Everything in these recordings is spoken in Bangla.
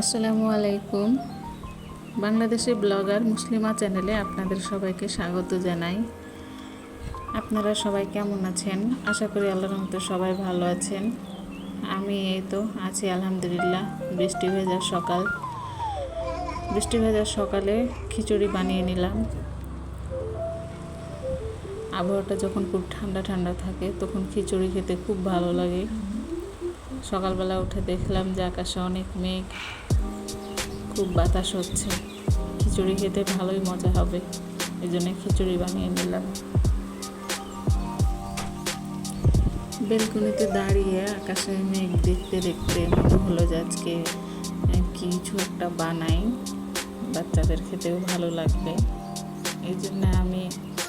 আসসালামু আলাইকুম। বাংলাদেশি ব্লগার মুসলিমা চ্যানেলে আপনাদের সবাইকে স্বাগত জানাই। আপনারা সবাই কেমন আছেন? আশা করি আল্লাহর রহমতে সবাই ভালো আছেন। আমি এই তো আছি, আলহামদুলিল্লাহ। বৃষ্টি ভেজা সকাল। বৃষ্টি ভেজা সকালে খিচুড়ি বানিয়ে নিলাম। আবহাওয়াটা যখন খুব ঠান্ডা ঠান্ডা থাকে, তখন খিচুড়ি খেতে খুব ভালো লাগে। সকালবেলা উঠে দেখলাম যে আকাশে অনেক মেঘ, খুব বাতাস হচ্ছে। খিচুড়ি খেতে ভালোই মজা হবে এই জন্য খিচুড়ি বানিয়ে নিলাম। বেলকনিতে দাঁড়িয়ে আকাশে মেঘ দেখতে দেখতে মনে হলো যে আজকে কিছু একটা বানাই। বাচ্চাদের খেতেও ভালো লাগবে। এই জন্য আমি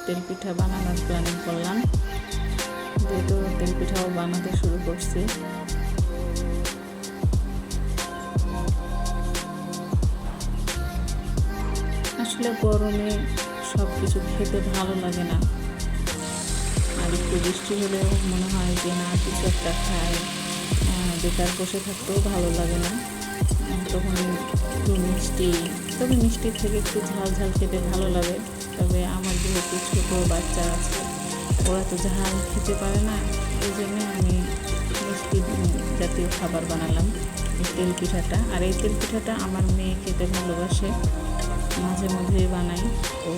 তেল পিঠা বানানোর প্ল্যানিং করলাম। যেহেতু তেল পিঠাও বানাতে শুরু করছি। আসলে গরমে সব কিছু খেতে ভালো লাগে না। আর একটু বৃষ্টি হলেও মনে হয় যে না কিছু একটা আহ, বেকার বসে থাকতেও ভালো লাগে না। তখন একটু মিষ্টি তবে মিষ্টি থেকে একটু ঝাল ঝাল খেতে ভালো লাগে। তবে আমার যেহেতু ছোটো বাচ্চা আছে ওরা তো ঝাল খেতে পারে না। এই জন্য আমি মিষ্টি জাতীয় খাবার বানালাম। এই তেল পিঠাটা। আর এই তেল পিঠাটা আমার মেয়ে খেতে ভালোবাসে। মাঝে মাঝে বানাই। ও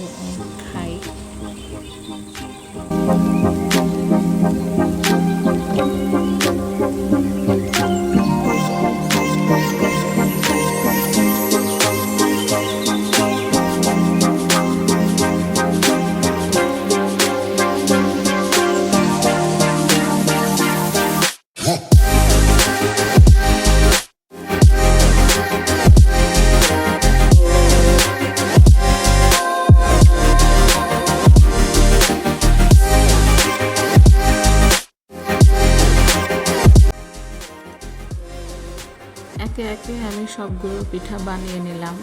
একে একে আমি সবগুলো পিঠা বানিয়ে নিলাম।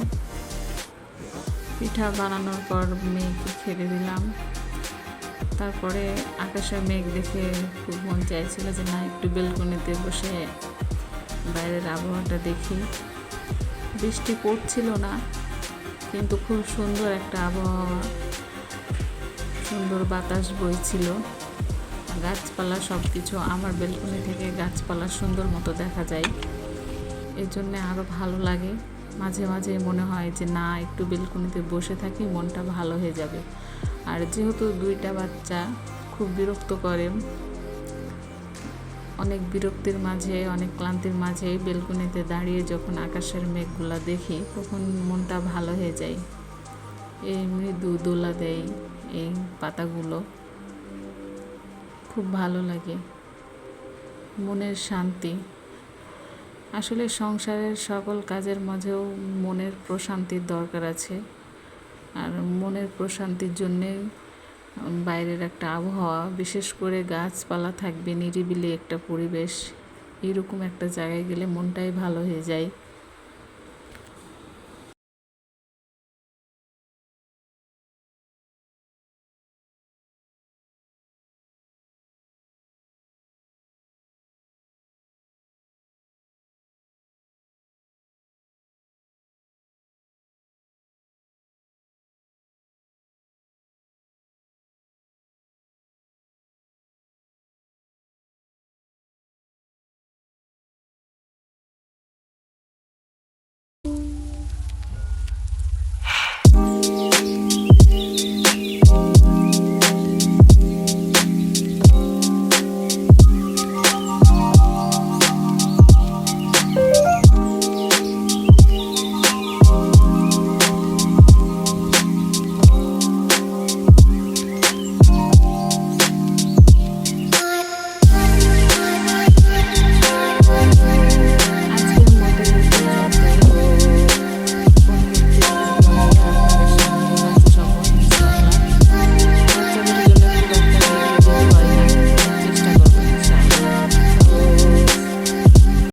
পিঠা বানানোর পর মেয়েকে খেতে দিলাম। তারপরে আকাশে মেঘ দেখে খুব মন চাইছিল যে, না, একটু বেলকনিতে বসে বাইরের আবহাওয়াটা দেখি। বৃষ্টি পড়ছিল না, কিন্তু খুব সুন্দর একটা আবহাওয়া, সুন্দর বাতাস বইছিল। গাছপালা সব কিছু আমার বেলকনি থেকে গাছপালা সুন্দর মতো দেখা যায়। এর জন্য আরও ভালো লাগে। মাঝে মাঝে মনে হয় যে, না, একটু বেলকুনিতে বসে থাকি, মনটা ভালো হয়ে যাবে। আর যেহেতু দুইটা বাচ্চা, খুব বিরক্ত করে। অনেক বিরক্তির মাঝে, অনেক ক্লান্তির মাঝে বেলকুনিতে দাঁড়িয়ে যখন আকাশের মেঘগুলা দেখি, তখন মনটা ভালো হয়ে যায়। এই মৃদু দোলা দেয় এই পাতাগুলো। খুব ভালো লাগে। মনের শান্তি। আসলে সংসারের সকল কাজের মাঝেও মনের প্রশান্তির দরকার আছে। আর মনের প্রশান্তির জন্যে বাইরের একটা আবহাওয়া, বিশেষ করে গাছপালা থাকবে, নিরিবিলি একটা পরিবেশ, এরকম একটা জায়গায় গেলে মনটাই ভালো হয়ে যায়।